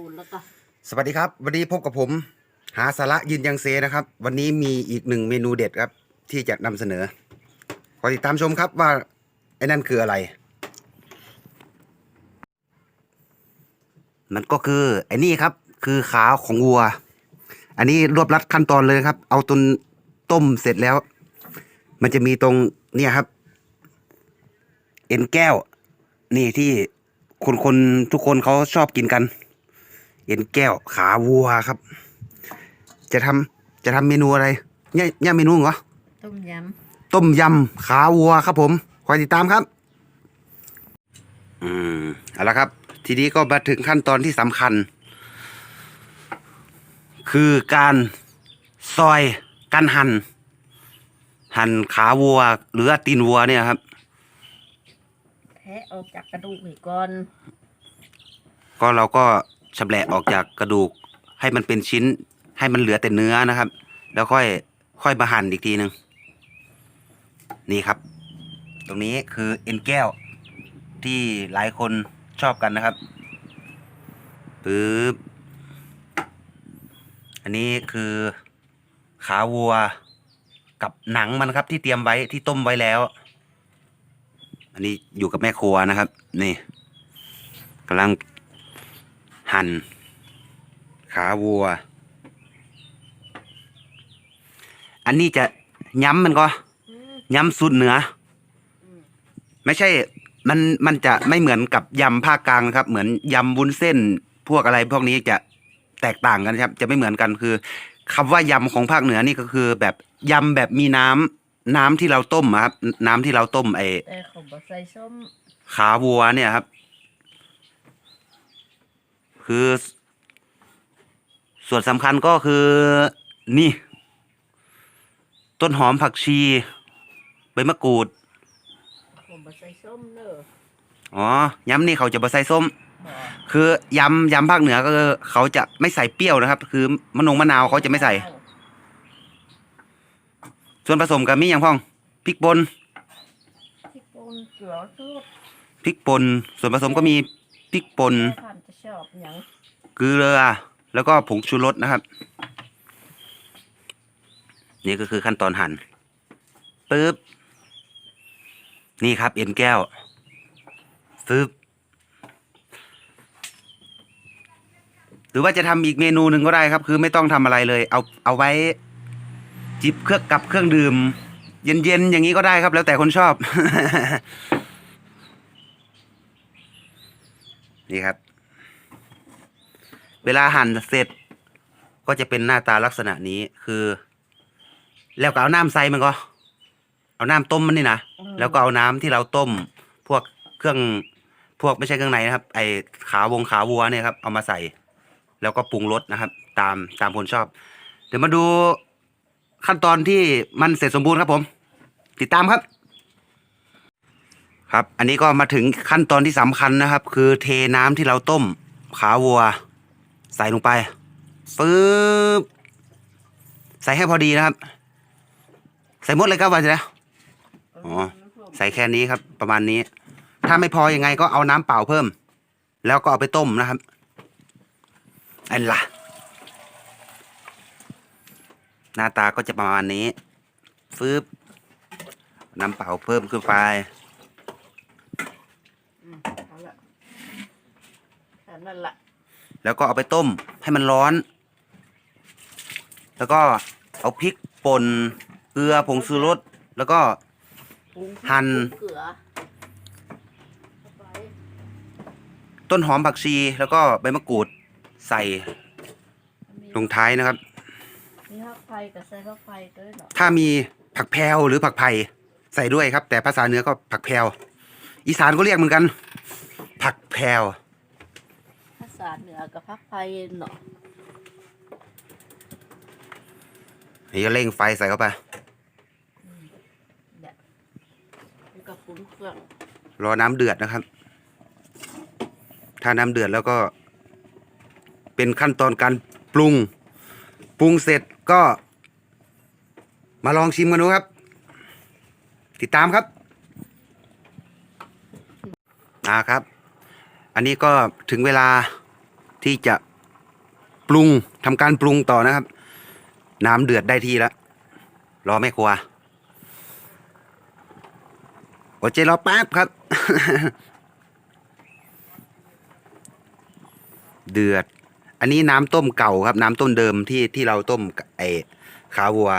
ูนแล้วก็สวัสดีครับ วันนี้พบกับผม หาสาระยืนยังเซนะครับ วันนี้มีอีกหนึ่งเมนูเด็ดครับ ที่จะนำเสนอขอติดตามชมครับว่าไอ้นั่นคืออะไร มันก็คือไอ้นี่ครับ คือขาของวัว อันนี้รวบรัดขั้นตอนเลยครับ เอาตนต้มเสร็จแล้ว มันจะมีตรงเนี่ยครับ เอ็นแก้ว นี่ที่คนคนทุกคนเขาชอบกินกัน เอ็นแก้วขาวัวครับ จะทำจะทำเมนูอะไรเนี่ยเนี่ยเมนูเหรอต้มยต้มยำขาวัวครับ ผมคอยติดตามครับ อืมเอาละครับ ทีนี้ก็มาถึงขั้นตอนที่สำคัญ คือการซอยการหัน่นหั่นขาวัว หรือตีนวัวเนี่ยครับำแทะออกจากกระดูกนี่ก่อน ก็เราก็ ชำแหละออกจากกระดูก ให้มันเป็นชิ้น ให้มันเหลือแต่เนื้อนะครับ แล้วค่อยค่อยมาหั่นอีกทีหนึ่งนี่ครับ ตรงนี้คือเอ็นแก้ว ที่หลายคนชอบกันนะครับปึ๊บอันนี้คือขาวัวกับหนังมันครับ ที่เตรียมไว้ที่ต้มไว้แล้ว อันนี้อยู่กับแม่ครัวนะครับ นี่กำลัง หั่นขาวัว อันนี้จะย้ำมันก็อืมย้ำสุดเหนืออืมไม่ใช่ มันมันจะไม่เหมือนกับยำภาคกลางนะครับ เหมือนยำวุ้นเส้น พวกอะไรพวกนี้จะแตกต่างกันครับ จะไม่เหมือนกันคือคำว่ายำของภาคเหนือนี่ก็คือ แบบยำแบบมีน้ำน้ำที่เราต้มอะครับ น้ำที่เราต้มไอแต่เขาบอใส่ส้มขาวัวเนี่ยครับ คือ ส่วนสำคัญก็คือนี่ ต้นหอมผักชีใบมะกรูดเขาบอใส่ส้มเนอะอ๋อยำนี่เขาจะมาใส่ส้ม บ่คือยำยำภาคเหนือก็คือเขาจะไม่ใส่เปรี้ยวนะครับ คือมะนงมะนาวเขาจะไม่ใส่ ส่วนผสมกับมีอย่างพ่องพริกป่นที่ปูนเกลือสูตรพริกป่นส่วนผสมก็มีพริกป่นแม่พันธุ์จะ ชอบหยังเกลือแล้วก็ผงชูรสนะครับ นี่ก็คือขั้นตอนหั่นปึ๊บนี่ครับเอ็นแก้วปึ๊บหรือว่าจะทำอีกเมนูหนึ่งก็ได้ครับ คือไม่ต้องทำอะไรเลย เอาเอาไว้ จิบเครื่องกับเครื่องดื่ม เย็นๆอย่างนี้ก็ได้ครับ แล้วแต่คนชอบ นี่ครับ เวลาหั่นเสร็จ ก็จะเป็นหน้าตาลักษณะนี้คือ แล้วก็เอาน้ำใส่มันก็ เอาน้ำต้มมันนี่นะแล้วก็เอาน้ำที่เราต้ม พวกเครื่องพวกไม่ใช่เครื่องในนะครับ ไอขาวงขาวัวเนี่ยครับ เอามาใส่ แล้วก็ปรุงรสนะครับ ตามตามคนชอบ เดี๋ยวมาดูขั้นตอนที่มันเสร็จสมบูรณ์ครับผม ติดตามครับ ครับ อันนี้ก็มาถึงขั้นตอนที่สำคัญนะครับ คือเทน้ำที่เราต้มขาวัว ใส่ลงไปปึ๊บใส่ให้พอดีนะครับ ใส่หมดเลยครับว่าจะอ๋อใส่แค่นี้ครับ ประมาณนี้ ถ้าไม่พอยังไงก็เอาน้ำเปล่าเพิ่ม แล้วก็เอาไปต้มนะครับอันล่ะหน้าตาก็จะประมาณนี้ฟืบน้ำเปล่าเพิ่มขึ้นไปอืมเอาละแค่นั้นละ แล้วก็เอาไปต้มให้มันร้อน แล้วก็เอาพริกป่นเกลือผงชูรสแล้วก็ปรุงหั่นเกลือเข้าไปต้นหอมผักชีแล้วก็ใบมะกรูดใส่ลงท้ายนะครับ มีผักไฟกับใส่ผักไฟด้วยเหรอถ้ามีผักแพรวหรือผักไผ่ใส่ด้วยครับ แต่ภาษาเหนือก็ผักแพรวอีสานก็เรียกเหมือนกัน ผักแพรว ภาษาเหนือกับผักไฟเนาะนี่ก็เร่งไฟใส่เข้าไปเนี่ยมันก็ปรุงเครื่อง รอน้ำเดือดนะครับ ถ้าน้ำเดือดแล้วก็ เป็นขั้นตอนการปรุง ปรุงเสร็จก็ มาลองชิมกันดูครับ ติดตามครับอ่าครับ อันนี้ก็ถึงเวลา ที่จะปรุงทำการปรุงต่อนะครับ น้ำเดือดได้ที่แล้วรอแม่ครัวอดใจรอแป๊บครับ เดือด อันนี้น้ำต้มเก่าครับ น้ำต้มเดิมที่ที่เราต้มไอ้ขาวัว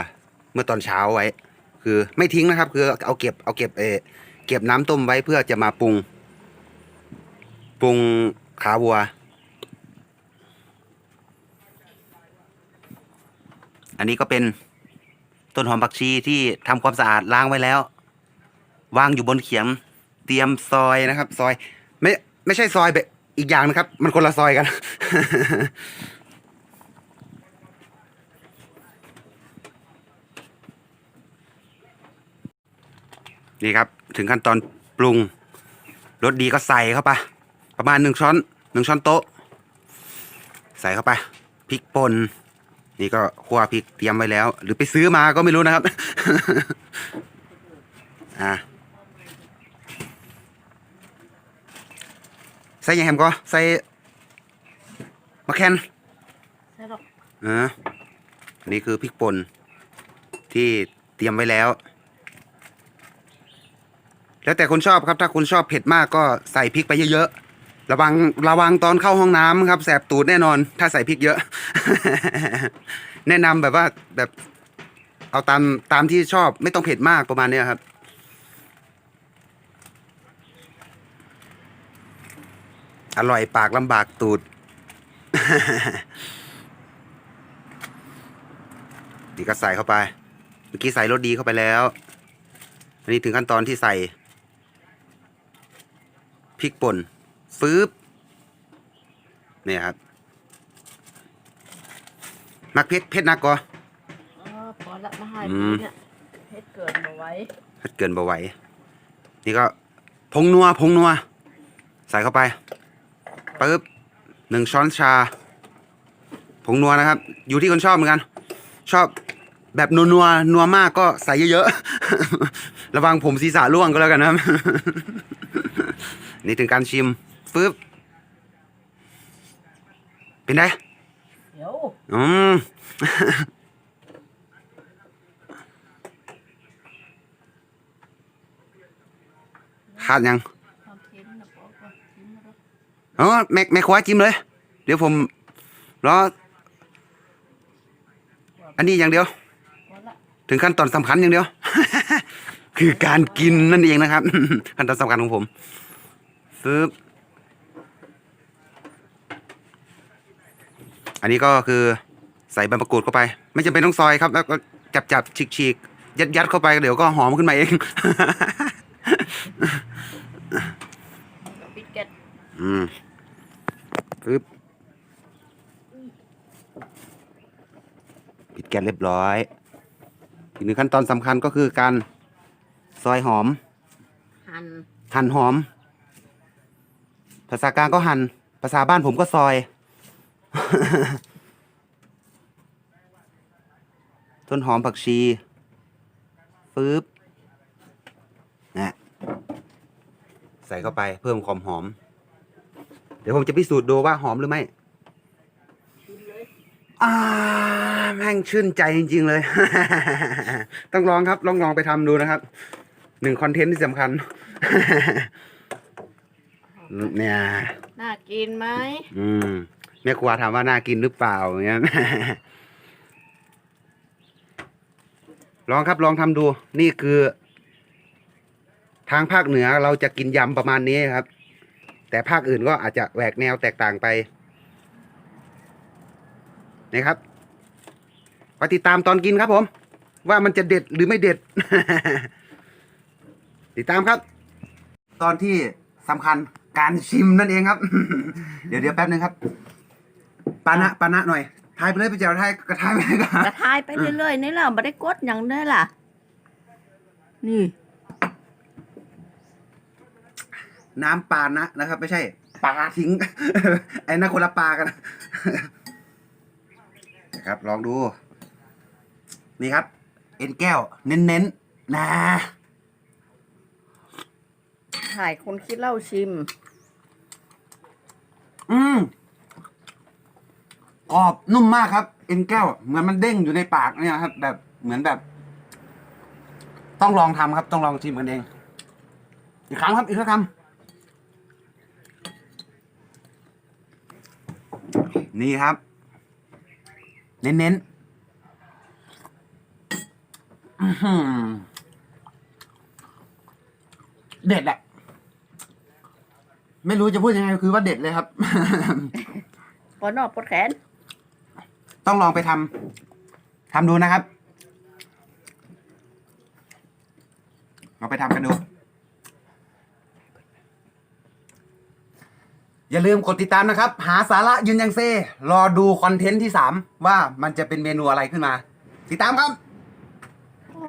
เมื่อตอนเช้าไว้ คือไม่ทิ้งนะครับ คือเอาเก็บเอาเก็บเออเก็บน้ำต้มไว้เพื่อจะมาปรุง ปรุงขาวัว อันนี้ก็เป็นต้นหอมผักชีที่ทำความสะอาดล้างไว้แล้ว วางอยู่บนเขียงเตรียมซอยนะครับ ซอยไม่ไม่ใช่ซอยแบบอีกอย่างนะครับ มันคนละซอยกัน นี่ครับ ถึงขั้นตอนปรุงรสดีก็ใส่เข้าไปประมาณหนึ่งช้อนหนึ่งช้อนโต๊ะ ใส่เข้าไปพริกป่น นี่ก็คั่วพริกเตรียมไว้แล้ว หรือไปซื้อมาก็ไม่รู้นะครับ อ่าใส่ยังแฮมก็ใส่มะแคนใช่หรอกอ่าอันนี้คือพริกป่นที่เตรียมไว้แล้ว แล้วแต่คนชอบครับ ถ้าคุณชอบเผ็ดมากก็ใส่พริกไปเยอะๆ ระวังระวังตอนเข้าห้องน้ำครับ แสบตูดแน่นอน ถ้าใส่พริกเยอะ แนะนำแบบว่าแบบ เอาตามตามที่ชอบไม่ต้องเผ็ดมากประมาณเนี้ครับอร่อยปากลำบากตูด นี่ก็ใส่เข้าไป เมื่อกี้ใส่รสดีเข้าไปแล้ว อันนี้ถึงขั้นตอนที่ใส่พริกป่น ฟืบเนี่ยครับ มักเผ็ดเผ็ดนักก็อ๋อพอละมาให้อืมเนี่ยเฮ็ดเกิดมาไว้เผ็ดเกินบ่ไหวนี่ก็ผงนัวผงนัว ใส่เข้าไปปึ๊บหนึ่งช้อนชาผงนัวนะครับ อยู่ที่คนชอบเหมือนกัน ชอบแบบนัวนัวๆนัวมากก็ใส่เยอะๆ ระวังผมศีรษะร่วงก็แล้วกันนะครับนี่ถึงการชิม ปึ๊บเป็นไงเดี๋ยวอืมขาดยังความเค็มนะพอก่อนชิมนะอ๋อแม่แม่คว้าจิ้มเลย เดี๋ยวผมรออันนี้อย่างเดียวพอละถึงขั้นตอนสำคัญอย่างเดียว คือการกินนั่นเองนะครับ ขั้นตอนสำคัญของผมปึ๊บ อันนี้ก็คือใส่ใบมะกรูดเข้าไป ไม่จำเป็นต้องซอยครับ แล้วก็จับจับฉีกฉีกยัดยัดเข้าไปเดี๋ยวก็หอมขึ้นมาเอง ปิดแก๊สอืมปึ๊บปิดแก๊สเรียบร้อย อีกหนึ่งขั้นตอนสำคัญก็คือการซอยหอม หั่นหั่นหอม ภาษากลางก็หั่นภาษาบ้านผมก็ซอย ต้นหอมผักชีฟืบนะใส่เข้าไปเพิ่มความหอม เดี๋ยวผมจะพิสูจน์ดูว่าหอมหรือไม่อ่าแม่งชื่นใจจริง ๆ เลย ต้องลองครับลองลองไปทำดูนะครับ หนึ่งคอนเทนต์ที่สำคัญ เนี่ย น่ากินไหมอืม แม่ครัวถามว่าน่ากินหรือเปล่าอย่างเงี้ย ลองครับลองทำดู นี่คือ ทางภาคเหนือเราจะกินยำประมาณนี้ครับ แต่ภาคอื่นก็อาจจะแหวกแนวแตกต่างไปนะครับไปติดตามตอนกินครับผม ว่ามันจะเด็ดหรือไม่เด็ด ติดตามครับ ตอนที่สำคัญการชิมนั่นเองครับ เดี๋ยวเดี๋ยวแป๊บนึงครับ ปานะปานะหน่อยทายไปเลยไปเจ้าทายกระทายไปเลยกระทายไปเรื่อยๆนี่แหละไม่ได้กดอย่างเด้อล่ะ นี่ น้ำปานะนะครับ ไม่ใช่ปลาทิ้ง ไอ้นั่นคนละปลากันนะครับ ลองดู นี่ครับ เอ็นแก้ว เน้นๆนะถ่ายคนคิดเหล่าชิม อืม กรอบนุ่มมากครับ เอ็นแก้ว เหมือนมันเด้งอยู่ในปากเนี่ยครับ แบบเหมือนแบบ ต้องลองทำครับ ต้องลองชิมกันเอง อีกครั้งครับอีกครั้งนี่ครับ เน้นๆอื้อหือเด็ดอะไม่รู้จะพูดยังไงคือว่าเด็ดเลยครับปอนอกปวดแขน ต้องลองไปทำทำดูนะครับลองไปทำกันดู อย่าลืมกดติดตามนะครับ หาสาระยืนยังเซรอดูคอนเทนต์ที่สามว่ามันจะเป็นเมนูอะไรขึ้นมา ติดตามครับ